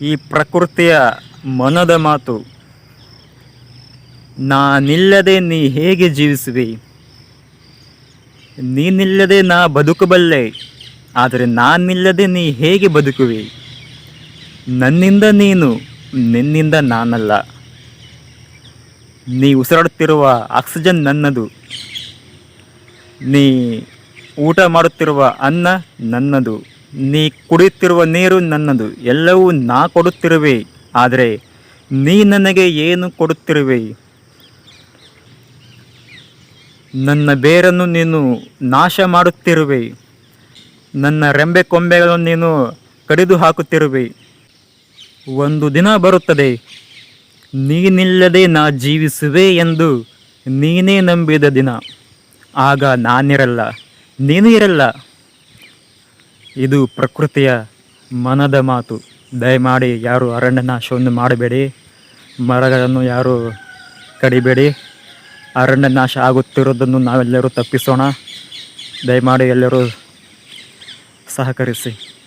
ಈ ಪ್ರಕೃತಿಯ ಮನದ ಮಾತು, ನಾನಿಲ್ಲದೆ ನೀ ಹೇಗೆ ಜೀವಿಸುವೆ? ನೀನಿಲ್ಲದೆ ನಾ ಬದುಕಬಲ್ಲೆ, ಆದರೆ ನಾನಿಲ್ಲದೆ ನೀ ಹೇಗೆ ಬದುಕುವೆ? ನನ್ನಿಂದ ನೀನು, ನಿನ್ನಿಂದ ನಾನಲ್ಲ. ನೀ ಉಸಿರಾಡುತ್ತಿರುವ ಆಕ್ಸಿಜನ್ ನನ್ನದು. ನೀ ಊಟ ಮಾಡುತ್ತಿರುವ ಅನ್ನ ನನ್ನದು. ನೀ ಕುಡಿಯುತ್ತಿರುವ ನೀರು ನನ್ನದು, ಎಲ್ಲವೂ ನಾ ಕೊಡುತ್ತಿರುವೆ. ಆದರೆ ನೀ ನನಗೆ ಏನು ಕೊಡುತ್ತಿರುವೆ? ನನ್ನ ಬೇರನ್ನು ನೀನು ನಾಶ ಮಾಡುತ್ತಿರುವೆ. ನನ್ನ ರೆಂಬೆ ಕೊಂಬೆಗಳನ್ನು ನೀನು ಕಡಿದು ಹಾಕುತ್ತಿರುವೆ ಒಂದು ದಿನ ಬರುತ್ತದೆ, ನೀನಿಲ್ಲದೆ ನಾ ಜೀವಿಸುವೆ ಎಂದು ನೀನೇ ನಂಬಿದ ದಿನ. ಆಗ ನಾನಿರಲ್ಲ, ನೀನು ಇರಲ್ಲ. ಇದು ಪ್ರಕೃತಿಯ ಮನದ ಮಾತು. ದಯಮಾಡಿ ಯಾರು ಅರಣ್ಯ ನಾಶವನ್ನು ಮಾಡಬೇಡಿ. ಮರಗಳನ್ನು ಯಾರು ಕಡಿಬೇಡಿ. ಅರಣ್ಯ ನಾಶ ಆಗುತ್ತಿರೋದನ್ನು ನಾವೆಲ್ಲರೂ ತಪ್ಪಿಸೋಣ. ದಯಮಾಡಿ ಎಲ್ಲರೂ ಸಹಕರಿಸಿ.